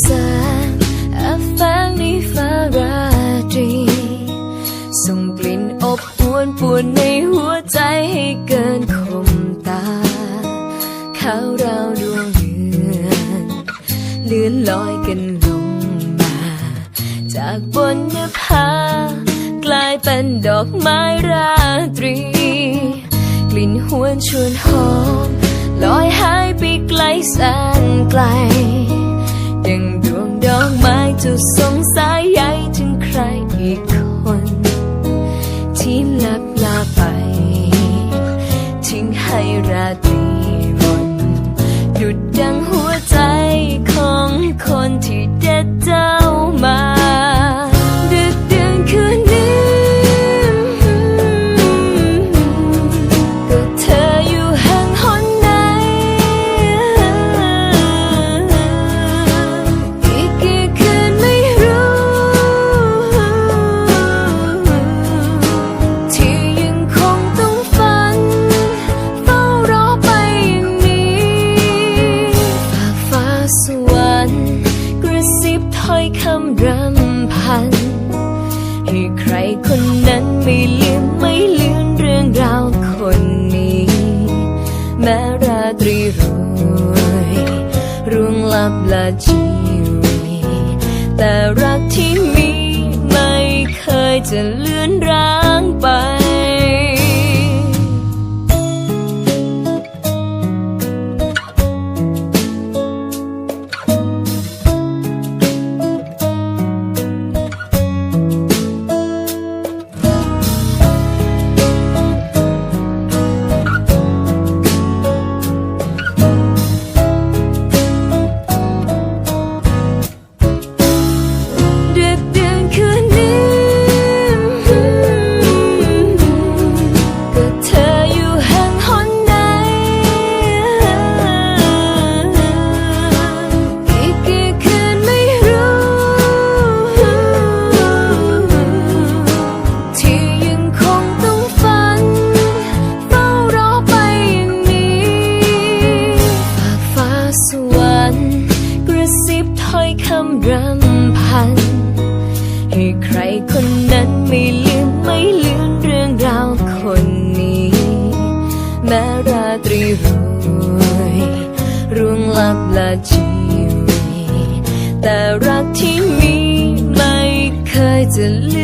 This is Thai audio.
แสงอบแฝงในฟาราตรี ส่งกลิ่นอบอวนปวนในหัวใจให้เกินคมตาขาวราดวงเดือนเลื่อนลอยกันลงมา จากบนนภากลายเป็นดอกไม้ราตรี กลิ่นหวชนหอมลอยหายไปไกลแสนไกล จะสงสายใยถึงใครอีกคน ที่ลับลาไป ทิ้งให้ราตรีมนหยุดดังหัวใจของคนที่เด็ดใจ ถ้อยคำรำพัน ให้ใครคนนั้นไม่ลืมไม่ลืมเรื่องราวคนนี้ แม้ราตรีรวยร่วงลับละชีวีแต่รักที่ รำพัน ให้ใครคนนั้นไม่ลืมไม่ลืมเรื่องราวคนนี้ แม้ราตรีรวยร่วงลับละชีวีแต่รักที่มีไม่เคยจะลืม